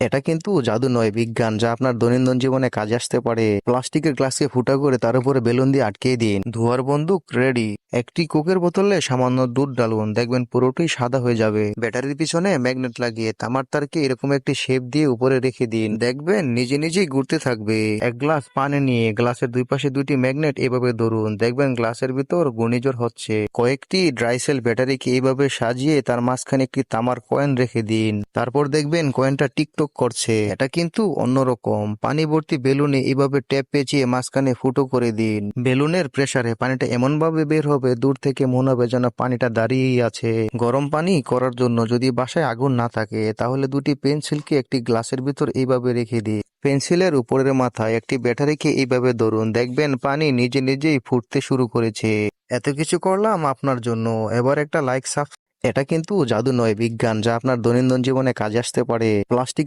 এটা কিন্তু জাদু নয়, বিজ্ঞান, যা আপনার দৈনন্দিন জীবনে কাজে আসতে পারে। প্লাস্টিকের গ্লাসকে ফুটা করে তার উপরে বেলুন দিয়ে আটকে দিন। ধোয়ার বন্দুক রেডি। একটি কোকের বোতলে সামান্য দুধ ডালুন। দেখবেন পুরোটাই সাদা হয়ে যাবে। ব্যাটারির পিছনে ম্যাগনেট লাগিয়ে তামার তারকে এরকম একটি শেপ দিয়ে উপরে রেখে দিন। দেখবেন নিজে নিজেই ঘুরতে থাকবে। এক গ্লাস পানি নিয়ে গ্লাসের দুই পাশে দুটি ম্যাগনেট এভাবে ধরুন। দেখবেন গ্লাসের ভিতর ঘূর্ণিঝড় হচ্ছে। কয়েকটি ড্রাইসেল ব্যাটারিকে এইভাবে সাজিয়ে তার মাঝখানে একটি তামার কয়েন রেখে দিন। তারপর দেখবেন কয়েনটা টিকটক করছে। এটা কিন্তু অন্যরকম। পানি ভর্তি বেলুনে এইভাবে ট্যাপ পেঁচিয়ে মাঝখানে ফুটো করে দিন। বেলুনের প্রেসারে পানিটা এমন ভাবে বের হবে, দূর থেকে মনে হবে যেন পানিটা দাঁড়িয়েই আছে। গরম পানি করার জন্য যদি বাসায় আগুন না থাকে, তাহলে দুটি পেন্সিলকে একটি গ্লাসের ভিতর এইভাবে রেখে দিন। পেন্সিলের উপরের মাথায় একটি ব্যাটারিকে এইভাবে ধরুন। দেখবেন পানি নিজে নিজেই ফুটতে শুরু করেছে। এত কিছু করলাম আপনার জন্য। এবার একটা লাইক সাব এটা কিন্তু জাদু নয় বিজ্ঞান, যা আপনার দৈনন্দিন জীবনে কাজে আসতে পারে। প্লাস্টিক